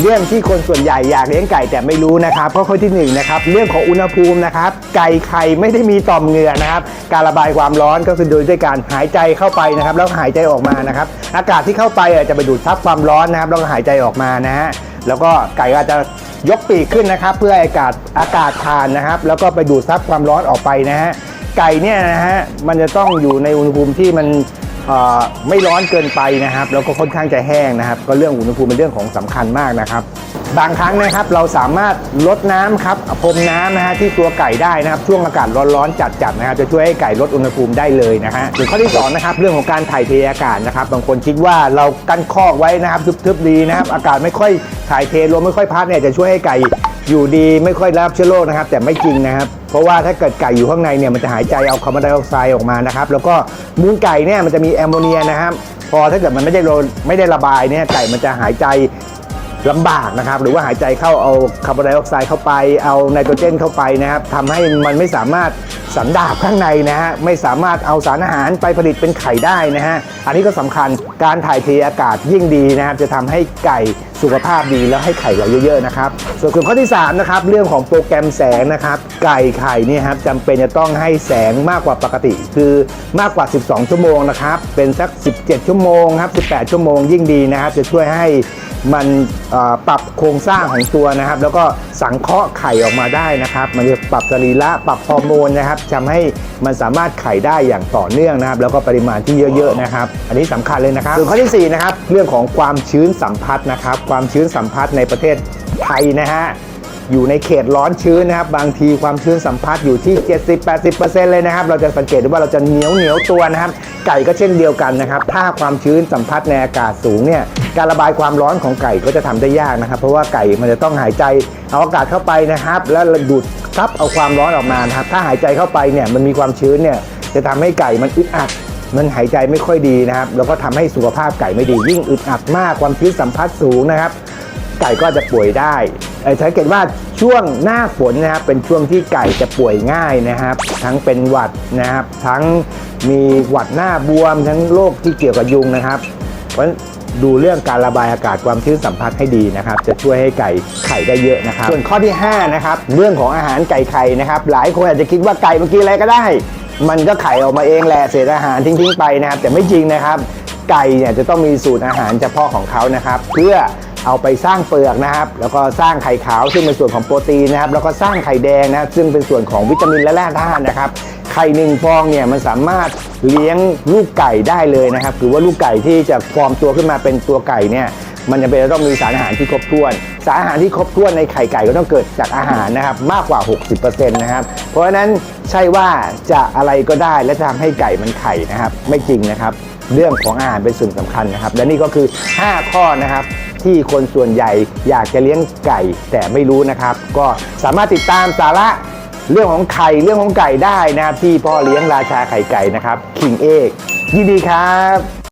เรื่องที่คนส่วนใหญ่อยากเลี้ยงไก่แต่ไม่รู้นะครับก็ข้อที่หนึ่งนะครับเรื่องของอุณหภูมินะครับไก่ไข่ไม่ได้มีต่อมเหงื่อนะครับ การระบายความร้อนก็คือโดยด้วยการหายใจเข้าไปนะครับ แล้วหายใจออกมานะครับ อากาศที่เข้าไปจะไปดูดซับความร้อนนะครับแล้วก็หายใจออกมานะฮะแล้วก็ไก่ก็อาจจะยกปีกขึ้นนะครับ เพื่ออากาศอากาศผ่านนะครับ แล้วก็ไปดูดซับความร้อนออกไปนะฮะไก่เนี่ยนะฮะมันจะต้องอยู่ในอุณหภูมิที่มัน ไม่ร้อนเกินไปนะครับ แล้วก็ค่อนข้างจะแห้งนะครับ ก็เรื่องอุณหภูมิเป็นเรื่องของสำคัญมากนะครับ บางครั้งนะครับเราสามารถลดน้ำครับพรมน้ำนะฮะที่ตัวไก่ได้นะครับช่วงอากาศร้อนๆจัดๆนะครับจะช่วยให้ไก่ลดอุณหภูมิได้เลยนะฮะส่วนข้อที่สองนะครับเรื่องของการถ่ายเทอากาศนะครับบางคนคิดว่าเรากั้นคอกไว้นะครับทึบๆดีนะครับอากาศไม่ค่อยถ่ายเทลมไม่ค่อยพัดเนี่ยจะช่วยให้ไก่ อยู่ดีไม่ค่อยรับเชื้อโรคนะครับ แต่ไม่จริงนะครับ เพราะว่าถ้าเกิดไก่อยู่ข้างในเนี่ยมันจะหายใจเอาคาร์บอนไดออกไซด์ออกมานะครับ แล้วก็มูลไก่เนี่ยมันจะมีแอมโมเนียนะครับ พอถ้าเกิดมันไม่ได้โรไม่ได้ระบายเนี่ยไก่มันจะหายใจ ลำบากนะครับ หรือว่าหายใจเข้าเอาคาร์บอนไดออกไซด์เข้าไปเอาไนโตรเจนเข้าไปนะครับทำให้มันไม่สามารถสันดาบข้างในนะฮะไม่สามารถเอาสารอาหารไปผลิตเป็นไข่ได้นะฮะอันนี้ก็สำคัญการถ่ายเทอากาศยิ่งดีนะครับจะทำให้ไก่สุขภาพดีแล้วให้ไข่เราเยอะๆนะครับส่วนข้อที่สามนะครับเรื่องของโปรแกรมแสงนะครับไก่ไข่เนี่ยครับจำเป็นจะต้องให้แสงมากกว่าปกติ คือมากกว่า 12 ชั่วโมงนะครับเป็นสัก 17 ชั่วโมงครับ18 ชั่วโมงยิ่งดีนะครับจะช่วยให้ มันปรับโครงสร้างของตัวนะครับ แล้วก็สังเคราะห์ไข่ออกมาได้นะครับ มันจะปรับสรีระปรับฮอร์โมนนะครับทำให้มันสามารถไข่ได้อย่างต่อเนื่องนะครับ แล้วก็ปริมาณที่เยอะๆนะครับ อันนี้สำคัญเลยนะครับส่วนข้อที่สี่นะครับเรื่องของความชื้นสัมผัสนะครับ ความชื้นสัมผัสในประเทศไทยนะฮะ อยู่ในเขตร้อนชื้นนะครับ บางทีความชื้นสัมผัสอยู่ที่ 70-80%เลยนะครับ เราจะสังเกตได้ว่าเราจะเหนียวเหนียวตัวนะครับ ไก่ก็เช่นเดียวกันนะครับ ถ้าความชื้นสัมผัสในอากาศสูงเนี่ยการระบายความร้อนของไก่ก็จะทำได้ยากนะครับ เพราะว่าไก่มันจะต้องหายใจเอาอากาศเข้าไปนะครับ แล้วดูดซับเอาความร้อนออกมานะครับ ถ้าหายใจเข้าไปเนี่ยมันมีความชื้นเนี่ยจะทำให้ไก่มันอึดอัดมันหายใจไม่ค่อยดีนะครับ แล้วก็ทำให้สุขภาพไก่ไม่ดี ยิ่งอึดอัดมากความชื้นสัมผัสสูงนะครับ ไก่ก็จะป่วยได้ สังเกตว่าช่วงหน้าฝนนะครับเป็นช่วงที่ไก่จะป่วยง่ายนะครับ ทั้งเป็นหวัดนะครับ ทั้งมีหวัดหน้าบวม ทั้งโรคที่เกี่ยวกับยุงนะครับ เพราะดูเรื่องการระบายอากาศความชื้นสัมผัสให้ดีนะครับ จะช่วยให้ไก่ไข่ได้เยอะนะครับ ส่วนข้อที่ 5 นะครับ เรื่องของอาหารไก่ไข่นะครับ หลายคนอาจจะคิดว่าไก่มันกินอะไรก็ได้ มันก็ไข่ออกมาเองแหละเศษอาหารทิ้งๆไปนะครับ แต่ไม่จริงนะครับ ไก่เนี่ยจะต้องมีสูตรอาหารเฉพาะของเขานะครับ เพื่อ เอาไปสร้างเปลือกนะครับ แล้วก็สร้างไข่ขาวซึ่งเป็นส่วนของโปรตีนนะครับ แล้วก็สร้างไข่แดงนะซึ่งเป็นส่วนของวิตามินและแร่ธาตุนะครับไข่หนึ่งฟองเนี่ยมันสามารถเลี้ยงลูกไก่ได้เลยนะครับหรือว่าลูกไก่ที่จะฟอร์มตัวขึ้นมาเป็นตัวไก่เนี่ยมันจะเป็นต้องมีสารอาหารที่ครบถ้วน สารอาหารที่ครบถ้วนในไข่ไก่ก็ต้องเกิดจากอาหารนะครับมากกว่า 60%นะครับ เพราะฉะนั้นใช่ว่าจะอะไรก็ได้และจะทำให้ไก่มันไข่นะครับ ไม่จริงนะครับ เรื่องของอาหารเป็นส่วนสำคัญนะครับ และนี่ก็คือ 5 ข้อนะครับ ที่คนส่วนใหญ่อยากจะเลี้ยงไก่แต่ไม่รู้นะครับ ก็สามารถติดตามสาระเรื่องของไข่เรื่องของไก่ได้นะครับที่พ่อเลี้ยงราชาไข่ไก่นะครับคิงเอกยินดีครับ